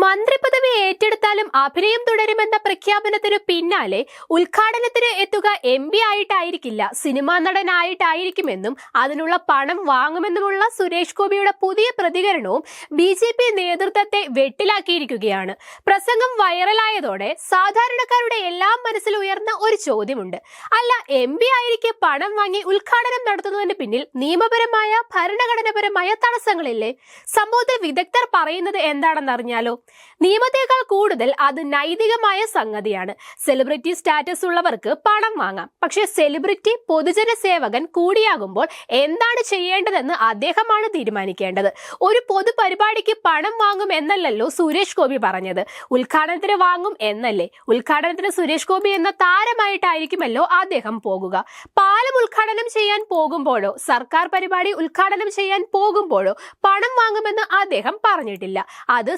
മന്ത്രി പദവി ഏറ്റെടുത്താലും അഭിനയം തുടരുമെന്ന പ്രഖ്യാപനത്തിന് പിന്നാലെ ഉദ്ഘാടനത്തിന് എത്തുക എം പി ആയിട്ടായിരിക്കില്ല സിനിമാ നടനായിട്ടായിരിക്കുമെന്നും അതിനുള്ള പണം വാങ്ങുമെന്നുമുള്ള സുരേഷ് ഗോപിയുടെ പുതിയ പ്രതികരണവും ബി ജെ പി നേതൃത്വത്തെ വെട്ടിലാക്കിയിരിക്കുകയാണ്. പ്രസംഗം വൈറലായതോടെ സാധാരണക്കാരുടെ എല്ലാം മനസ്സിൽ ഉയർന്ന ഒരു ചോദ്യമുണ്ട്. അല്ല എം പി ആയിരിക്കെ പണം വാങ്ങി ഉദ്ഘാടനം നടത്തുന്നതിന് പിന്നിൽ നിയമപരമായ ഭരണഘടനാപരമായ തടസ്സങ്ങളില്ലേ? സംഭവത്തിൽ വിദഗ്ധർ പറയുന്നത് എന്താണെന്ന് അറിഞ്ഞാലോ നിയമത്തേക്കാൾ കൂടുതൽ അത് നൈതികമായ സംഗതിയാണ്. സെലിബ്രിറ്റി സ്റ്റാറ്റസ് ഉള്ളവർക്ക് പണം വാങ്ങാം. പക്ഷെ സെലിബ്രിറ്റി പൊതുജന സേവകൻ കൂടിയാകുമ്പോൾ എന്താണ് ചെയ്യേണ്ടതെന്ന് അദ്ദേഹമാണ് തീരുമാനിക്കേണ്ടത്. ഒരു പൊതുപരിപാടിക്ക് പണം വാങ്ങും എന്നല്ലല്ലോ സുരേഷ് ഗോപി പറഞ്ഞത്. ഉദ്ഘാടനത്തിന് വാങ്ങും എന്നല്ലേ? ഉദ്ഘാടനത്തിന് സുരേഷ് ഗോപി എന്ന താരമായിട്ടായിരിക്കുമല്ലോ അദ്ദേഹം പോകുക. പാലം ഉദ്ഘാടനം ചെയ്യാൻ പോകുമ്പോഴോ സർക്കാർ പരിപാടി ഉദ്ഘാടനം ചെയ്യാൻ പോകുമ്പോഴോ പണം വാങ്ങുമെന്ന് അദ്ദേഹം പറഞ്ഞിട്ടില്ല. അത്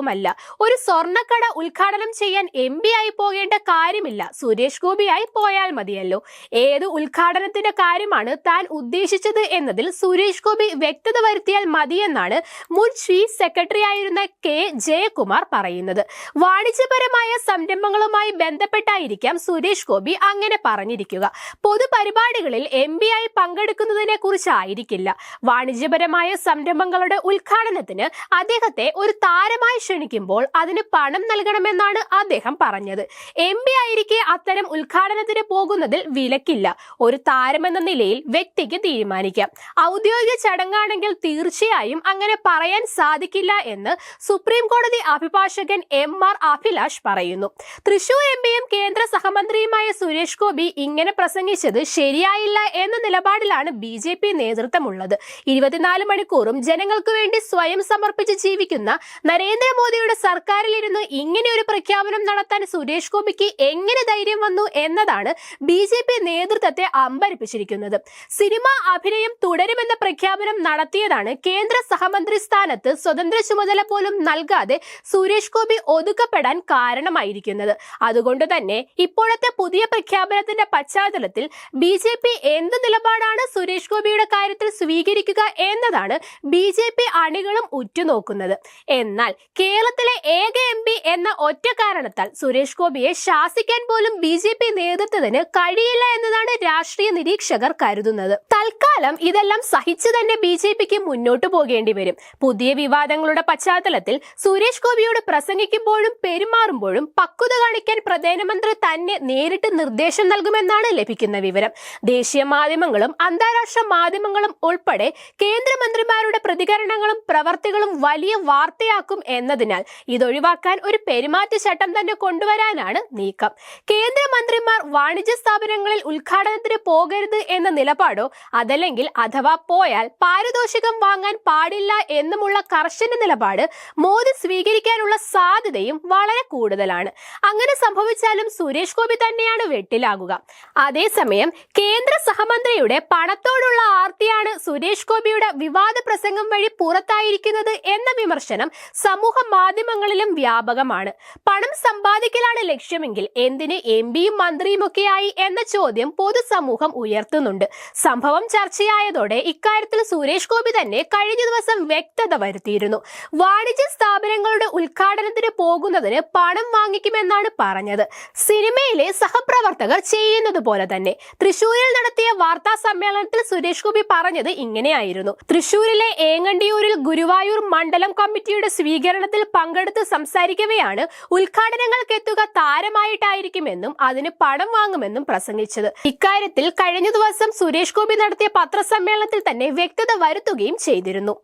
സാധ്യവുമല്ല ഒരു സ്വർണക്കട ഉദ്ഘാടനം ചെയ്യാൻ എം പി ആയി പോകേണ്ട കാര്യമില്ല. സുരേഷ് ഗോപിയായി പോയാൽ മതിയല്ലോ. ഏത് ഉദ്ഘാടനത്തിന്റെ കാര്യമാണ് താൻ ഉദ്ദേശിച്ചത് എന്നതിൽ സുരേഷ് ഗോപി വ്യക്തത വരുത്തിയാൽ മതിയെന്നാണ് മുൻ ചീഫ് സെക്രട്ടറി ആയിരുന്ന കെ ജയകുമാർ പറയുന്നത്. വാണിജ്യപരമായ സംരംഭങ്ങളുമായി ബന്ധപ്പെട്ടായിരിക്കാം സുരേഷ് ഗോപി അങ്ങനെ പറഞ്ഞിരിക്കുക. പൊതുപരിപാടികളിൽ എം പി ആയി പങ്കെടുക്കുന്നതിനെ കുറിച്ചായിരിക്കില്ല വാണിജ്യപരമായ സംരംഭങ്ങളുടെ ഉദ്ഘാടനത്തിന് അദ്ദേഹത്തെ ഒരു താരമായി ക്ഷണിക്കുമ്പോൾ അതിന് പണം നൽകണമെന്നാണ് അദ്ദേഹം പറഞ്ഞത്. എം പി ആയിരിക്കെ അത്തരം ഉദ്ഘാടനത്തിന് പോകുന്നതിൽ വിലക്കില്ല. ഒരു താരമെന്ന നിലയിൽ വ്യക്തിക്ക് തീരുമാനിക്കാം. ഔദ്യോഗിക ചടങ്ങാണെങ്കിൽ തീർച്ചയായും അങ്ങനെ പറയാൻ സാധിക്കില്ല എന്ന് സുപ്രീം കോടതി അഭിഭാഷകൻ എം ആർ അഭിലാഷ് പറയുന്നു. തൃശൂർ എം പിയും കേന്ദ്ര സഹമന്ത്രിയുമായ സുരേഷ് ഗോപി ഇങ്ങനെ പ്രസംഗിച്ചത് ശരിയായില്ല എന്ന നിലപാടിലാണ് ബി ജെ പി നേതൃത്വമുള്ളത്. ഇരുപത്തിനാല് മണിക്കൂറും ജനങ്ങൾക്ക് വേണ്ടി സ്വയം സമർപ്പിച്ച് ജീവിക്കുന്ന നരേന്ദ്രമോദിയുടെ സർക്കാരിലിരുന്ന് ഇങ്ങനെ ഒരു പ്രഖ്യാപനം നടത്താൻ സുരേഷ് ഗോപിക്ക് എങ്ങനെ ധൈര്യം വന്നു എന്നതാണ് ബി ജെ പി നേതൃത്വത്തെ അമ്പരിപ്പിച്ചിരിക്കുന്നത്. സിനിമ അഭിനയം തുടരുമെന്ന പ്രഖ്യാപനം നടത്തിയതാണ് കേന്ദ്ര സഹമന്ത്രി സ്ഥാനത്ത് സ്വതന്ത്ര ചുമതല പോലും നൽകാതെ സുരേഷ് ഗോപി ഒതുക്കപ്പെടാൻ കാരണമായിരിക്കുന്നത്. അതുകൊണ്ട് തന്നെ ഇപ്പോഴത്തെ പുതിയ പ്രഖ്യാപനത്തിന്റെ പശ്ചാത്തലത്തിൽ ബി ജെ പി എന്ത് നിലപാടാണ് സുരേഷ് ഗോപിയുടെ കാര്യത്തിൽ സ്വീകരിക്കുക എന്നതാണ് ബി ജെ പി അണികളും ഉറ്റുനോക്കുന്നത്. എന്നാൽ കേരളത്തിലെ ഏക എം പി എന്ന ഒറ്റ കാരണത്താൽ സുരേഷ് ഗോപിയെ ശാസിക്കാൻ പോലും ബി ജെ പി നേതൃത്വത്തിന് കഴിയില്ല എന്നതാണ് രാഷ്ട്രീയ നിരീക്ഷകർ കരുതുന്നത്. തൽക്കാലം ഇതെല്ലാം സഹിച്ചു തന്നെ ബി ജെ പിക്ക് മുന്നോട്ടു പോകേണ്ടി വരും. പുതിയ വിവാദങ്ങളുടെ പശ്ചാത്തലത്തിൽ സുരേഷ് ഗോപിയോട് പ്രസംഗിക്കുമ്പോഴും പെരുമാറുമ്പോഴും പക്വത കാണിക്കാൻ പ്രധാനമന്ത്രി തന്നെ നേരിട്ട് നിർദ്ദേശം നൽകുമെന്നാണ് ലഭിക്കുന്ന വിവരം. ദേശീയ മാധ്യമങ്ങളും അന്താരാഷ്ട്ര മാധ്യമങ്ങളും ഉൾപ്പെടെ കേന്ദ്രമന്ത്രിമാരുടെ പ്രതികരണങ്ങളും പ്രവർത്തികളും വലിയ വാർത്തയാക്കും എന്നതിനാൽ ഇതൊഴിവാക്കാൻ ഒരു പെരുമാറ്റച്ചട്ടം തന്നെ കൊണ്ടുവരാനാണ് നീക്കം. കേന്ദ്രമന്ത്രിമാർ വാണിജ്യ സ്ഥാപനങ്ങളിൽ ഉദ്ഘാടനത്തിന് പോകരുത് എന്ന നിലപാടോ അതല്ലെങ്കിൽ അഥവാ പോയാൽ പാരിതോഷികം വാങ്ങാൻ പാടില്ല എന്നുമുള്ള കർശന നിലപാട് മോദി സ്വീകരിക്കാനുള്ള സാധ്യതയും വളരെ കൂടുതലാണ്. അങ്ങനെ സംഭവിച്ചാലും സുരേഷ് ഗോപി തന്നെയാണ് വെട്ടിലാകുക. അതേസമയം കേന്ദ്ര സഹമന്ത്രിയുടെ പണത്തോടുള്ള ആർത്തിയാണ് സുരേഷ് ഗോപിയുടെ വിവാദ പ്രസംഗം വഴി പുറത്തായിരിക്കുന്നത് എന്ന വിമർശനം സമൂഹ മാധ്യമങ്ങളിലും വ്യാപകമാണ്. പണം സമ്പാദിക്കലാണ് ലക്ഷ്യമെങ്കിൽ എന്തിന് എം പിയും മന്ത്രിയുമൊക്കെയായി എന്ന ചോദ്യം പൊതുസമൂഹം ഉയർത്തുന്നുണ്ട്. സംഭവം ചർച്ചയായതോടെ ഇക്കാര്യത്തിൽ സുരേഷ് ഗോപി തന്നെ കഴിഞ്ഞ ദിവസം വ്യക്തത വരുത്തിയിരുന്നു. വാണിജ്യ സ്ഥാപനങ്ങളുടെ ഉദ്ഘാടനത്തിന് പോകുന്നതിന് പണം വാങ്ങിക്കുമെന്നാണ് പറഞ്ഞത്. സിനിമയിലെ സഹപ്രവർത്തകർ ചെയ്യുന്നത് പോലെ തന്നെ. തൃശൂരിൽ നടത്തിയ വാർത്താ സമ്മേളനത്തിൽ സുരേഷ് ഗോപി പറഞ്ഞത് ഇങ്ങനെയായിരുന്നു. തൃശൂരിലെ ഏങ്ങണ്ടിയൂരിൽ ഗുരുവായൂർ മണ്ഡലം കമ്മിറ്റിയുടെ സ്വീകരണത്തിൽ പങ്കെടുത്ത് സംസാരിക്കവെയാണ് ഉദ്ഘാടനങ്ങൾക്കെത്തുക താരമായിട്ടായിരിക്കുമെന്നും അതിന് പണം വാങ്ങുമെന്നും പ്രസംഗിച്ചത്. ഇക്കാര്യത്തിൽ കഴിഞ്ഞ ദിവസം സുരേഷ് ഗോപി നടത്തിയ പത്രസമ്മേളനത്തിൽ തന്നെ വ്യക്തത വരുത്തുകയും ചെയ്തിരുന്നു.